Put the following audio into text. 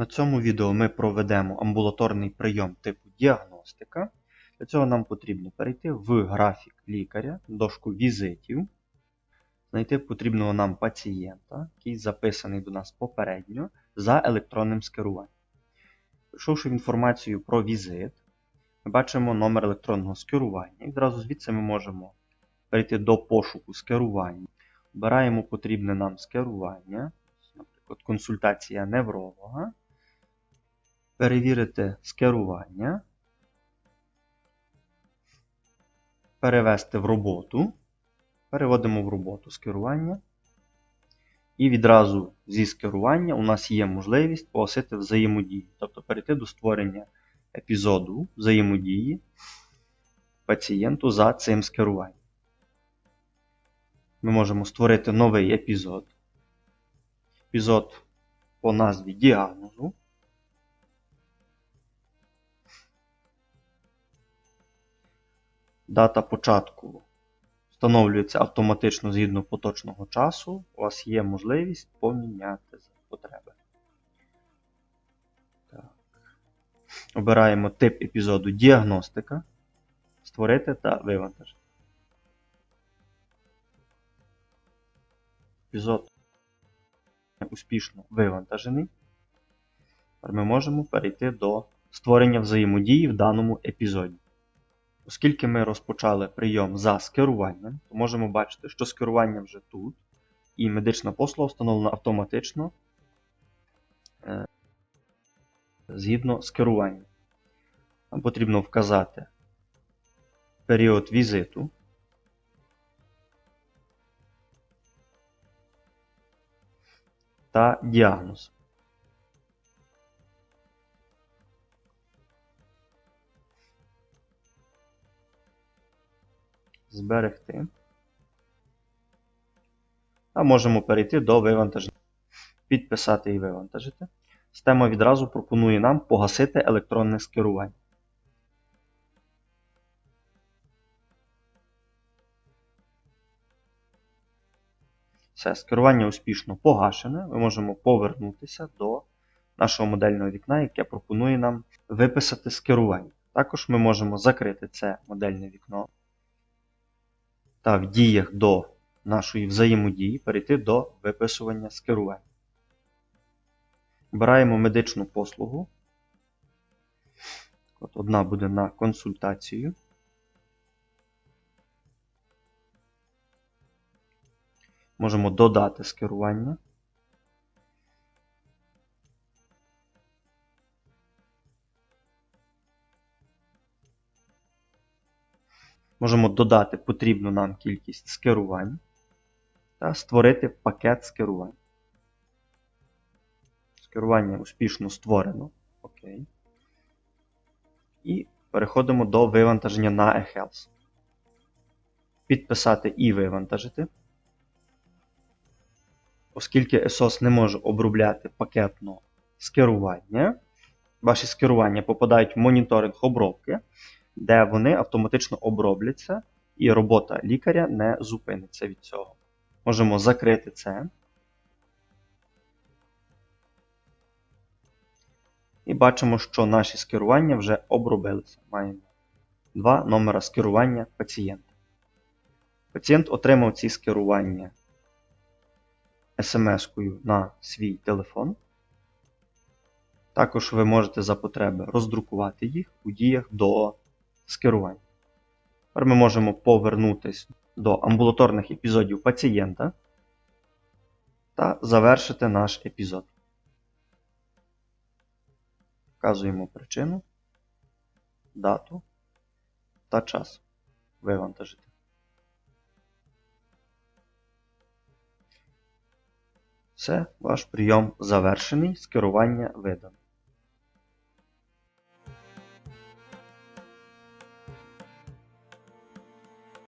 На цьому відео ми проведемо амбулаторний прийом типу діагностика. Для цього нам потрібно перейти в графік лікаря, дошку візитів, знайти потрібного нам пацієнта, який записаний до нас попередньо за електронним скеруванням. Прийшовши інформацію про візит, ми бачимо номер електронного скерування. І одразу звідси ми можемо перейти до пошуку скерування. Обираємо потрібне нам скерування, наприклад, консультація невролога. Перевірити скерування, перевести в роботу. Переводимо в роботу скерування. І відразу зі скерування у нас є можливість погасити взаємодію, тобто перейти до створення епізоду взаємодії пацієнту за цим скеруванням. Ми можемо створити новий епізод. Епізод по назві діагнозу. Дата початку встановлюється автоматично згідно поточного часу. У вас є можливість поміняти за потреби. Так. Обираємо тип епізоду діагностика. Створити та вивантажити. Епізод успішно вивантажений. Ми можемо перейти до створення взаємодії в даному епізоді. Оскільки ми розпочали прийом за скеруванням, то можемо бачити, що скерування вже тут, і медична послуга встановлена автоматично е, згідно скерування. Нам потрібно вказати період візиту. Та діагноз. Зберегти. А можемо перейти до вивантаження. Підписати і вивантажити. Система відразу пропонує нам погасити електронне скерування. Все, скерування успішно погашене. Ми можемо повернутися до нашого модельного вікна, яке пропонує нам виписати скерування. Також ми можемо закрити це модельне вікно та в діях до нашої взаємодії перейти до виписування скерувань. Обираємо медичну послугу. От Одна буде на консультацію. Можемо додати скерування. Можемо додати потрібну нам кількість скерувань та створити пакет скерувань. Скерування успішно створено. Окей. І переходимо до вивантаження на eHealth. Підписати і вивантажити. Оскільки ESOS не може обробляти пакетно скерування, ваші скерування попадають в моніторинг обробки де вони автоматично обробляться, і робота лікаря не зупиниться від цього. Можемо закрити це. І бачимо, що наші скерування вже обробилися. Маємо два номера скерування пацієнта. Пацієнт отримав ці скерування смс-кою на свій телефон. Також ви можете за потреби роздрукувати їх у діях до скерувань. Тепер ми можемо повернутися до амбулаторних епізодів пацієнта та завершити наш епізод. Вказуємо причину, дату та час вивантажити. Все, ваш прийом завершений, скерування видано.